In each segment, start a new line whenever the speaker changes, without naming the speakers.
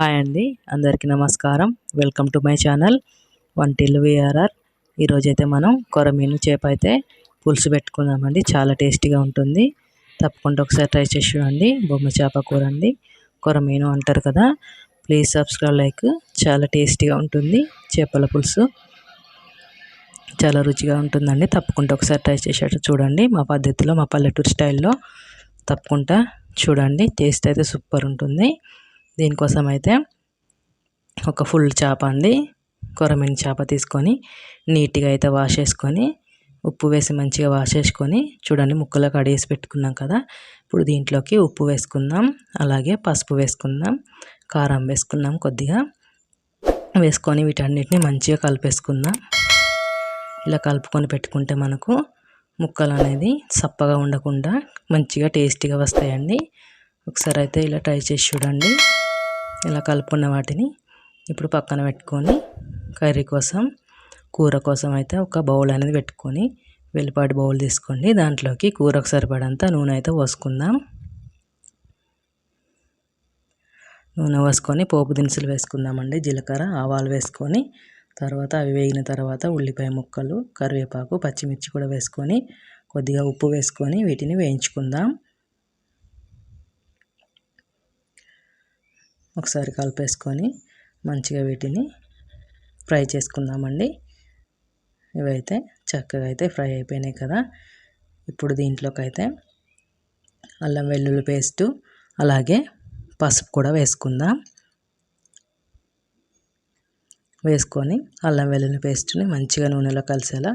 Hi అండి అందరికీ నమస్కారం. Welcome to my channel Vantillu VRR ఈరోజైతే మనం కొరమీను చేప అయితే పులుసు పెట్టుకుందామండి చాలా టేస్టీగా ఉంటుంది. తప్పకుండా ఒకసారి ట్రై చేసి చూడండి బొమ్మ చేప కూర అండి కొరమీను అంటారు కదా ప్లీజ్ సబ్స్క్రైబ్ లైక్ చాలా టేస్టీగా ఉంటుంది చేపల పులుసు. చాలా రుచిగా ఉంటుందండి తప్పకుండా ఒకసారి ట్రై చేసేటట్టు చూడండి మా పద్ధతిలో మా పల్లెటూరు స్టైల్లో తప్పకుండా చూడండి టేస్ట్ అయితే సూపర్ ఉంటుంది. దీనికోసం అయితే ఒక ఫుల్ చేప అండి. కొరమిన చేప తీసుకొని నీట్గా అయితే వాష్ చేసుకొని ఉప్పు వేసి మంచిగా వాష్ చేసుకొని చూడండి ముక్కలో కడిగేసి పెట్టుకున్నాం కదా. ఇప్పుడు దీంట్లోకి ఉప్పు వేసుకుందాం అలాగే పసుపు వేసుకుందాం కారం వేసుకుందాం కొద్దిగా. వేసుకొని వీటన్నిటిని మంచిగా కలిపేసుకుందాం. ఇలా కలుపుకొని పెట్టుకుంటే మనకు ముక్కలు అనేది సప్పగా ఉండకుండా మంచిగా టేస్టీగా వస్తాయండి. ఒకసారి అయితే ఇలా ట్రై చేసి చూడండి. ఇలా కలుపుకున్న వాటిని ఇప్పుడు పక్కన పెట్టుకొని కర్రీ కోసం కూర కోసం అయితే ఒక బౌల్ అనేది పెట్టుకొని వెల్లిపాటి బౌల్ తీసుకోండి. దాంట్లోకి కూరకు సరిపడంత నూనె అయితే పోసుకుందాం. నూనె పోసుకొని పోపు దినుసులు వేసుకుందామండి. జీలకర్ర ఆవాలు వేసుకొని తర్వాత అవి వేగిన తర్వాత ఉల్లిపాయ ముక్కలు కరివేపాకు పచ్చిమిర్చి కూడా వేసుకొని కొద్దిగా ఉప్పు వేసుకొని వీటిని వేయించుకుందాం. ఒకసారి కలిపేసుకొని మంచిగా వీటిని ఫ్రై చేసుకుందామండి. ఇవైతే చక్కగా అయితే ఫ్రై అయిపోయినాయి కదా. ఇప్పుడు దీంట్లోకి అయితే అల్లం వెల్లుల్లి పేస్టు అలాగే పసుపు కూడా వేసుకుందాం. వేసుకొని అల్లం వెల్లుల్లి పేస్ట్ని మంచిగా నూనెలో కలిసేలా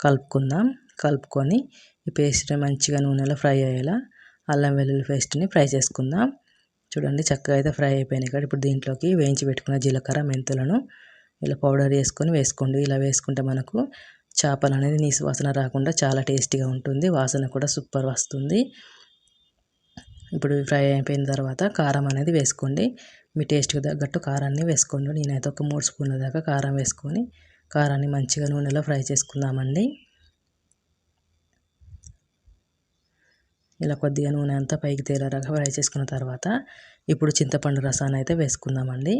కలుపుకుందాం. కలుపుకొని ఈ పేస్ట్ని మంచిగా నూనెలో ఫ్రై అయ్యేలా అల్లం వెల్లుల్లి పేస్ట్ని ఫ్రై చేసుకుందాం. చూడండి చక్కగా అయితే ఫ్రై అయిపోయినాయి. కదా ఇప్పుడు దీంట్లోకి వేయించి పెట్టుకున్న జీలకర్ర మెంతులను ఇలా పౌడర్ వేసుకొని వేసుకోండి. ఇలా వేసుకుంటే మనకు చేపలు అనేది నీసు వాసన రాకుండా చాలా టేస్టీగా ఉంటుంది. వాసన కూడా సూపర్ వస్తుంది. ఇప్పుడు ఫ్రై అయిపోయిన తర్వాత కారం అనేది వేసుకోండి. మీ టేస్ట్కి తగ్గట్టు కారాన్ని వేసుకోండి. నేనైతే ఒక మూడు స్పూన్ల దాకా కారం వేసుకొని కారాన్ని మంచిగా నూనెలో ఫ్రై చేసుకుందామండి. ఇలా కొద్దిగా నూనె అంతా పైకి తేలేలాగా ఫ్రై చేసుకున్న తర్వాత ఇప్పుడు చింతపండు రసాన్ని అయితే వేసుకుందామండి.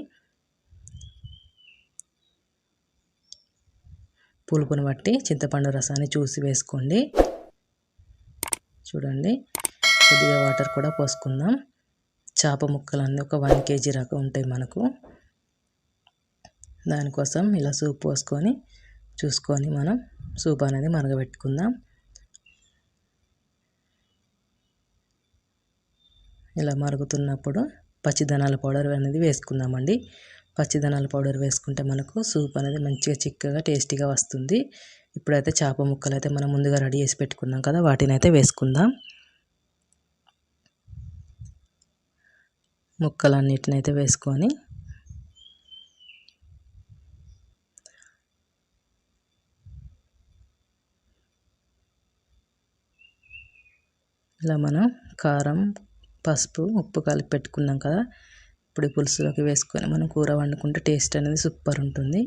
పులుపుని బట్టి చింతపండు రసాన్ని చూసి వేసుకోండి. చూడండి కొద్దిగా వాటర్ కూడా పోసుకుందాం. చేప ముక్కలన్నీ ఒక వన్ కేజీ రకం ఉంటాయి మనకు. దానికోసం ఇలా సూప్ పోసుకొని చూసుకొని మనం సూప్ అనేది మరగబెట్టుకుందాం. ఇలా మరుగుతున్నప్పుడు పచ్చిదనాల పౌడర్ అనేది వేసుకుందామండి. పచ్చిదనాల పౌడర్ వేసుకుంటే మనకు సూప్ అనేది మంచిగా చిక్కగా టేస్టీగా వస్తుంది. ఇప్పుడైతే చేప ముక్కలు అయితే మనం ముందుగా రెడీ చేసి పెట్టుకున్నాం కదా వాటిని అయితే వేసుకుందాం. ముక్కలన్నిటిని అయితే వేసుకొని ఇలా మనం కారం పసుపు ఉప్పు కలిపి పెట్టుకున్నాం కదా. ఇప్పుడు పులుసులోకి వేసుకొని మనం కూర వండుకుంటే టేస్ట్ అనేది సూపర్ ఉంటుంది.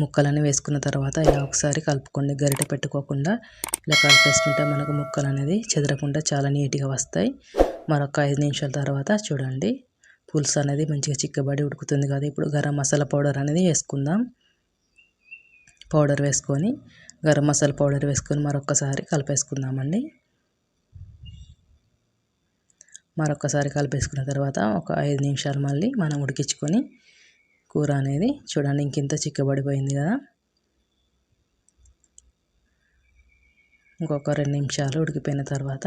ముక్కలన్నీ వేసుకున్న తర్వాత ఇలా ఒకసారి కలుపుకోండి గరిటె పెట్టుకోకుండా ఇలా కలిపేసుకుంటే మనకు ముక్కలు అనేది చెదరకుండా చాలా నీట్గా వస్తాయి. మరొక ఐదు నిమిషాల తర్వాత చూడండి. పులుసు అనేది మంచిగా చిక్కబడి ఉడుకుతుంది కదా. ఇప్పుడు గరం మసాలా పౌడర్ అనేది వేసుకుందాం. పౌడర్ వేసుకొని గరం మసాలా పౌడర్ వేసుకొని మరొకసారి కలిపేసుకుందామండి. మరొకసారి కలిపేసుకున్న తర్వాత ఒక ఐదు నిమిషాలు మళ్ళీ మనం ఉడికించుకొని కూర అనేది చూడండి ఇంకింత చిక్కబడిపోయింది కదా. ఇంకొక రెండు నిమిషాలు ఉడికిపోయిన తర్వాత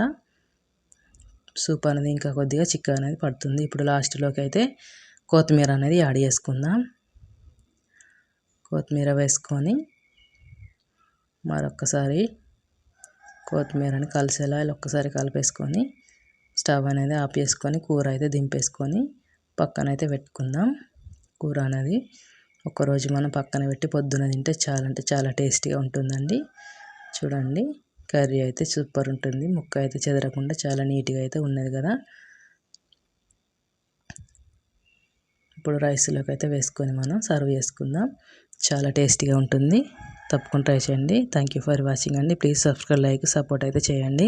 సూప్ అనేది ఇంకా కొద్దిగా చిక్క అనేది పడుతుంది. ఇప్పుడు లాస్ట్లోకి అయితే కొత్తిమీర అనేది యాడ్ చేసుకుందాం. కొత్తిమీర వేసుకొని మరొకసారి కొత్తిమీరని కలిసేలా ఇలా ఒక్కసారి కలిపేసుకొని స్టవ్ అనేది ఆఫ్ చేసుకొని కూర అయితే దింపేసుకొని పక్కన అయితే పెట్టుకుందాం. కూర అనేది ఒకరోజు మనం పక్కన పెట్టి పొద్దున తింటే చాలా అంటే చాలా టేస్టీగా ఉంటుందండి. చూడండి కర్రీ అయితే సూపర్ ఉంటుంది. ముక్క అయితే చెదరకుండా చాలా నీట్గా అయితే ఉన్నది కదా. ఇప్పుడు రైస్లోకి అయితే వేసుకొని మనం సర్వ్ చేసుకుందాం. చాలా టేస్టీగా ఉంటుంది. తప్పకుండా ట్రై చేయండి. థ్యాంక్ యూ ఫర్ వాచింగ్ అండి. ప్లీజ్ సబ్స్క్రైబ్ లైక్ సపోర్ట్ అయితే చేయండి.